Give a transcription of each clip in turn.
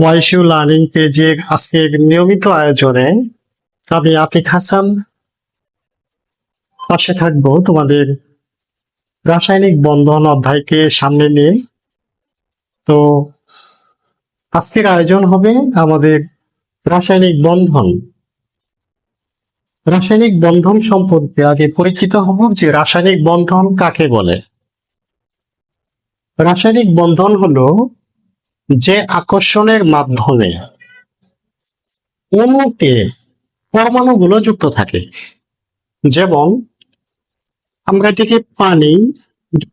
ওয়াইশিউ learning পেজের আজকের নিয়মিত আয়োজনে আমি আতিক হাসান পাশে থাকব তোমাদের রাসায়নিক বন্ধন অধ্যায়কে সামনে নিয়ে। তো আজকের আয়োজন হবে আমাদের রাসায়নিক বন্ধন। রাসায়নিক বন্ধন সম্পর্কে আগে পরিচিত হব যে রাসায়নিক বন্ধন কাকে বলে। রাসায়নিক বন্ধন হলো যে আকর্ষণের মাধ্যমে অণুতে পরমাণুগুলো যুক্ত থাকে। যেমন, আমরা এটিকে পানি,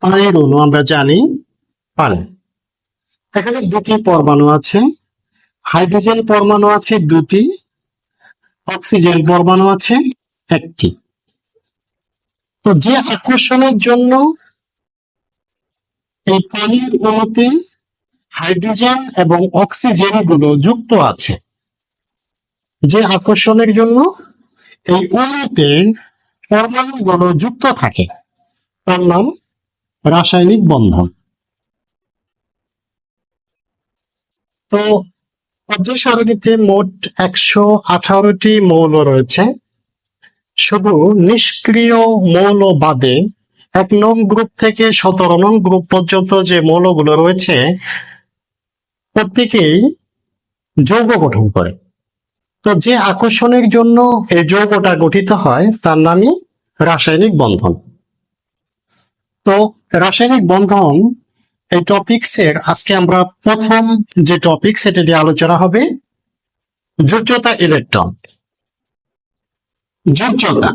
পানির অণু আমরা জানি পানি। এখানে দুটি পরমাণু আছে, হাইড্রোজেন পরমাণু আছে দুটি, অক্সিজেন পরমাণু আছে একটি। তো যে আকর্ষণের জন্য এই পানির অণুতে হাইড্রোজেন এবং অক্সিজেনগুলো যুক্ত আছে। যে আকর্ষণের জন্য এই অণুতে পরমাণুগুলো যুক্ত থাকে। তার নাম রাসায়নিক বন্ধন। তো পর্যায় সারণীতে মোট একশো আঠারোটি মৌল রয়েছে। শুধু নিষ্ক্রিয় মৌল বাদে এক নং গ্রুপ থেকে সতেরো নং গ্রুপ পর্যন্ত যে মৌলগুলো রয়েছে প্রত্যেকেই যৌগ গঠন করে। তো যে আকর্ষণের জন্য এই যৌগটা গঠিত হয়, তার নামই রাসায়নিক বন্ধন। তো রাসায়নিক বন্ধন এই টপিক্সের আজকে আমরা প্রথম যে টপিক সেটা নিয়ে আলোচনা হবে যোজ্যতা ইলেকট্রন যোজ্যতা।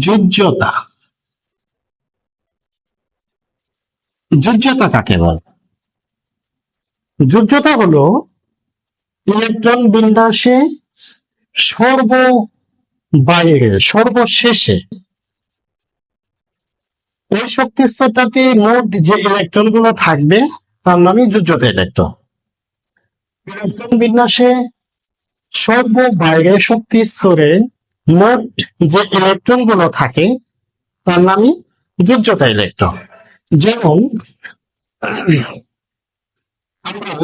যোজ্যতা। যোজ্যতা কাকে বলে? যোজ্যতা হলো ইলেকট্রন বিন্যাসে সর্ব বাইরে সর্বশেষে। ওই শক্তি স্তরটাতে মোট যে ইলেকট্রনগুলো থাকবে, তার নামই যোজ্যতা ইলেকট্রন। ইলেকট্রন বিন্যাসে সর্ব বাইরে শক্তি স্তরে মোট যে ইলেকট্রনগুলো থাকে, তার নামই যোজ্যতা ইলেকট্রন। যেমন, আমরা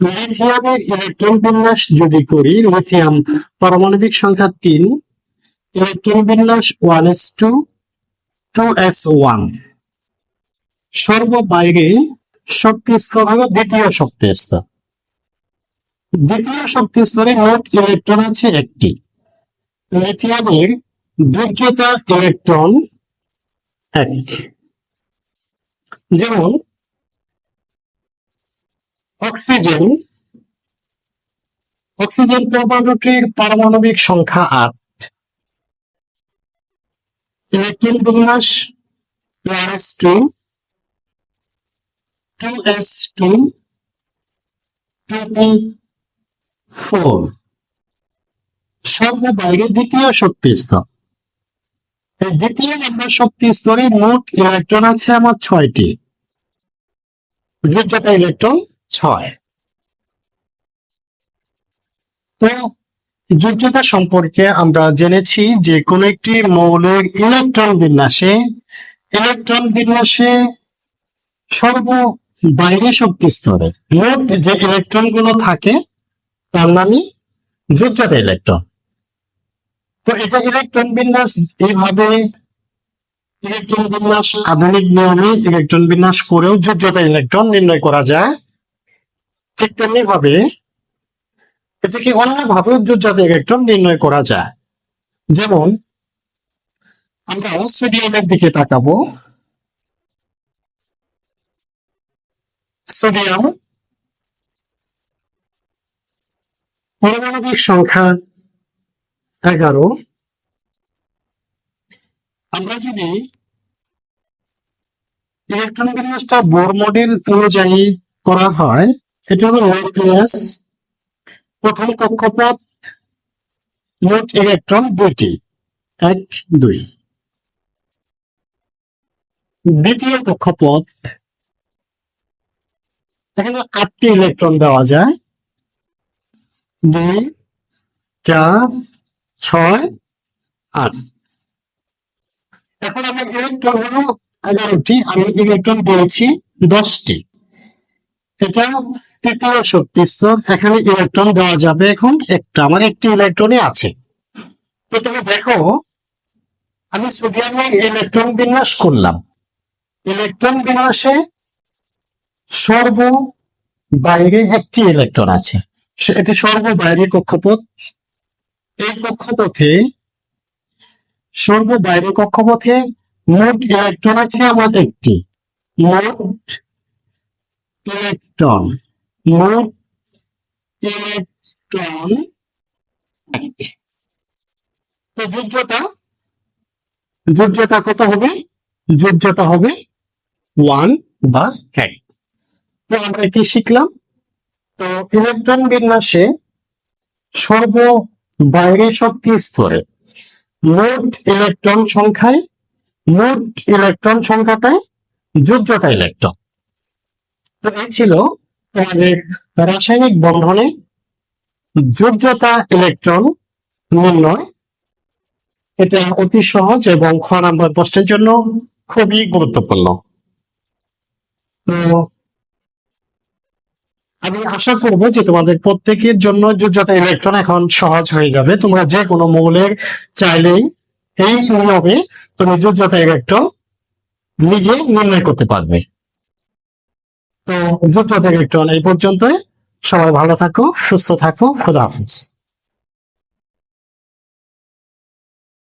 লিথিয়ামের ইলেকট্রন বিন্যাস যদি করি, লিথিয়াম পারমাণবিক সংখ্যা তিন, ইলেকট্রন বিন্যাস one S two two S one. সর্ব বাইরে শক্তি স্তর হলো দ্বিতীয় শক্তি স্তর। দ্বিতীয় শক্তি স্তরে মোট ইলেকট্রন আছে একটি। লিথিয়ামের যোগ্যতা ইলেকট্রন এক। যেমন অক্সিজেন অক্সিজেন পরমাণুটির পারমাণবিক সংখ্যা আট। ইলেকট্রন বিন্যাস S two two S two two P four সর্ব বাইরে দ্বিতীয় শক্তি স্তর দ্বিতীয় শক্তি স্তরে মোট ইলেকট্রন আছে আমার ছয়টি। যোজ্যতা ইলেকট্রন ছয়। তো যোজ্যতা সম্পর্কে আমরা জেনেছি যে কোন একটি মৌলের ইলেকট্রন বিন্যাসে ইলেকট্রন বিন্যাসে সর্ব বাইরে শক্তি স্তরে মোট যে ইলেকট্রনগুলো থাকে, তার নামই যোজ্যতা ইলেকট্রন তো এটা ইলেকট্রন বিন্যাস, এইভাবে ইলেকট্রন বিন্যাস, আধুনিক নিয়মে ইলেকট্রন বিন্যাস করেও যোজ্যতা ইলেকট্রন নির্ণয় করা যায়। ঠিক তেমনি ভাবে এটাকে অন্যভাবে যোজ্যতা ইলেকট্রন নির্ণয় করা যায়? যেমন, আমরা সোডিয়ামের দিকে তাকাবো। সোডিয়াম পারমাণবিক সংখ্যা এগারো। আমরা যদি ইলেকট্রন বিন্যাসটা বোর মডেল অনুযায়ী করা হয়, এটা হলো নিউক্লিয়াস প্রথম কক্ষপথ, মোট ইলেকট্রন দুইটি, এক, দুই। দ্বিতীয় কক্ষপথ, এখানে আটটি ইলেকট্রন দেওয়া যায়। দুই, চার ছয় আট। এখন আমার ইলেকট্রন হলো, এগারোটি, আমি ইলেকট্রন পেয়েছি দশটি। এটা তৃতীয় শক্তি স্তর, এখানে ইলেকট্রন দেওয়া যাবে এখন একটা, আমার একটি ইলেকট্রনই আছে। তো তুমি দেখো, আমি সোডিয়ামের ইলেকট্রন বিন্যাস করলাম। ইলেকট্রন বিন্যাসে সর্ব বাইরে একটি ইলেকট্রন আছে। এটি সর্ব বাইরে কক্ষপথ। কক্ষপথে সর্ব বাইরে কক্ষপথে মোট ইলেকট্রন আছে আমার একটি। মোট ইলেকট্রন মোট ইলেকট্রন একটি। তো যোজ্যতা যোজ্যতা কত হবে? যোজ্যতা হবে ওয়ান বা এক। তো আমরা কি শিখলাম? তো ইলেকট্রন বিন্যাসে সর্ব বাইরে শক্তি স্তরে। মোট ইলেকট্রন সংখ্যায়, মোট ইলেকট্রন সংখ্যাটায় যোজ্যতা ইলেকট্রন। তো এই ছিল তোমাদের রাসায়নিক বন্ধনে যোজ্যতা ইলেকট্রন নির্ণয়। এটা অতি সহজ এবং খ নাম্বার প্রশ্নের জন্য খুবই গুরুত্বপূর্ণ। তো আমি আশা করব যে তোমাদের প্রত্যেকের জন্য যোজ্যতা ইলেকট্রন এখন সহজ হয়ে যাবে, তোমরা যে কোনো মৌলের চাইলেই এই নিয়মে তুমি যোজ্যতা ইলেকট্রন নিজে নির্ণয় করতে পারবে। তো যোজ্যতা ইলেকট্রন এই পর্যন্তই। সবাই ভালো থাকো, সুস্থ থাকো, খোদা হাফিজ।